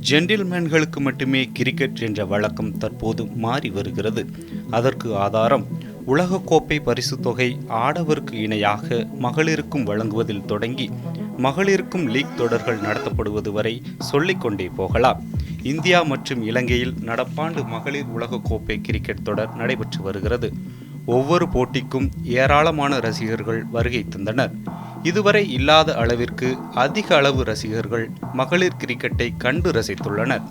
ஜென்டில்மேன்களுக்கு மட்டுமே கிரிக்கெட் என்ற வழக்கம் தற்போது மாறி வருகிறது. அதற்கு ஆதாரம் உலகக்கோப்பை பரிசு தொகை ஆடவருக்கு இணையாக மகளிருக்கும் வழங்குவதில் தொடங்கி மகளிருக்கும் லீக் தொடர்கள் நடத்தப்படுவது வரை சொல்லிக்கொண்டே போகலாம். இந்தியா மற்றும் இலங்கையில் நடப்பாண்டு மகளிர் உலகக்கோப்பை கிரிக்கெட் தொடர் நடைபெற்று வருகிறது. ஒவ்வொரு போட்டிக்கும் ஏராளமான ரசிகர்கள் வருகை தந்தனர். இதுவரை இல்லாத அளவிற்கு அதிக அளவு ரசிகர்கள் மகளிர் கிரிக்கெட்டை கண்டு ரசித்துள்ளனர்.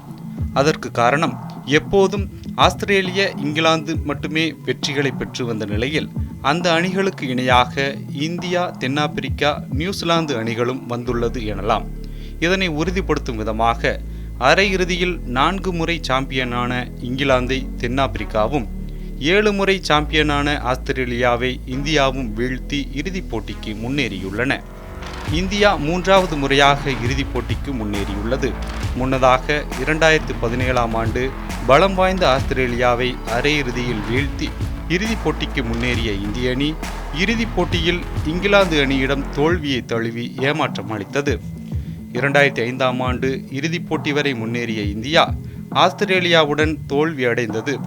அதற்கு காரணம் எப்போதும் ஆஸ்திரேலிய இங்கிலாந்து மட்டுமே வெற்றிகளை பெற்று வந்த நிலையில் அந்த அணிகளுக்கு இணையாக இந்தியா தென்னாப்பிரிக்கா நியூசிலாந்து அணிகளும் வந்துள்ளது எனலாம். இதனை உறுதிப்படுத்தும் விதமாக அரையிறுதியில் நான்கு முறை சாம்பியனான இங்கிலாந்தை தென்னாப்பிரிக்காவும் ஏழு முறை சாம்பியனான ஆஸ்திரேலியாவை இந்தியாவும் வீழ்த்தி இறுதிப் போட்டிக்கு முன்னேறியுள்ளன. இந்தியா மூன்றாவது முறையாக இறுதிப் போட்டிக்கு முன்னேறியுள்ளது. முன்னதாக இரண்டாயிரத்து பதினேழாம் ஆண்டு பலம் வாய்ந்த ஆஸ்திரேலியாவை அரையிறுதியில் வீழ்த்தி இறுதிப் போட்டிக்கு முன்னேறிய இந்திய அணி இறுதிப் போட்டியில் இங்கிலாந்து அணியிடம் தோல்வியை தழுவி ஏமாற்றம் அளித்தது. இரண்டாயிரத்தி ஐந்தாம் ஆண்டு இறுதிப் போட்டி வரை முன்னேறிய இந்தியா ஆஸ்திரேலியாவுடன் தோல்வி அடைந்தது.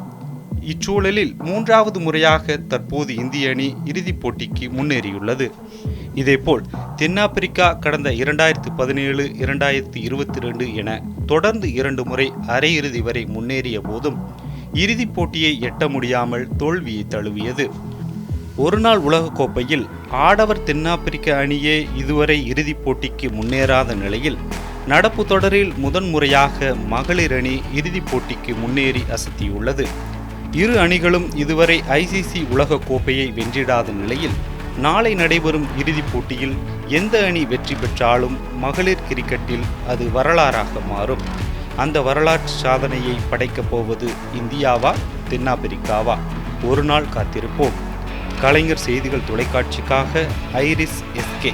இச்சூழலில் மூன்றாவது முறையாக தற்போது இந்திய அணி இறுதிப் போட்டிக்கு முன்னேறியுள்ளது. இதேபோல் தென்னாப்பிரிக்கா கடந்த இரண்டாயிரத்து பதினேழு இரண்டாயிரத்து இருபத்தி ரெண்டு என தொடர்ந்து இரண்டு முறை அரையிறுதி வரை முன்னேறிய போதும் இறுதிப் போட்டியை எட்ட முடியாமல் தோல்வியை தழுவியது. ஒருநாள் உலகக்கோப்பையில் ஆடவர் தென்னாப்பிரிக்க அணியே இதுவரை இறுதிப் போட்டிக்கு முன்னேறாத நிலையில் நடப்பு தொடரில் முதன்முறையாக மகளிர் அணி இறுதிப் போட்டிக்கு முன்னேறி அசத்தியுள்ளது. இரு அணிகளும் இதுவரை ஐசிசி உலக கோப்பையை வென்றிடாத நிலையில் நாளை நடைபெறும் இறுதிப் போட்டியில் எந்த அணி வெற்றி பெற்றாலும் மகளிர் கிரிக்கெட்டில் அது வரலாறாக மாறும். அந்த வரலாற்று சாதனையை படைக்கப் போவது இந்தியாவா தென்னாப்பிரிக்காவா? ஒரு நாள் காத்திருப்போம். கலைஞர் செய்திகள் தொலைக்காட்சிக்காக ஐரிஸ் எஸ்கே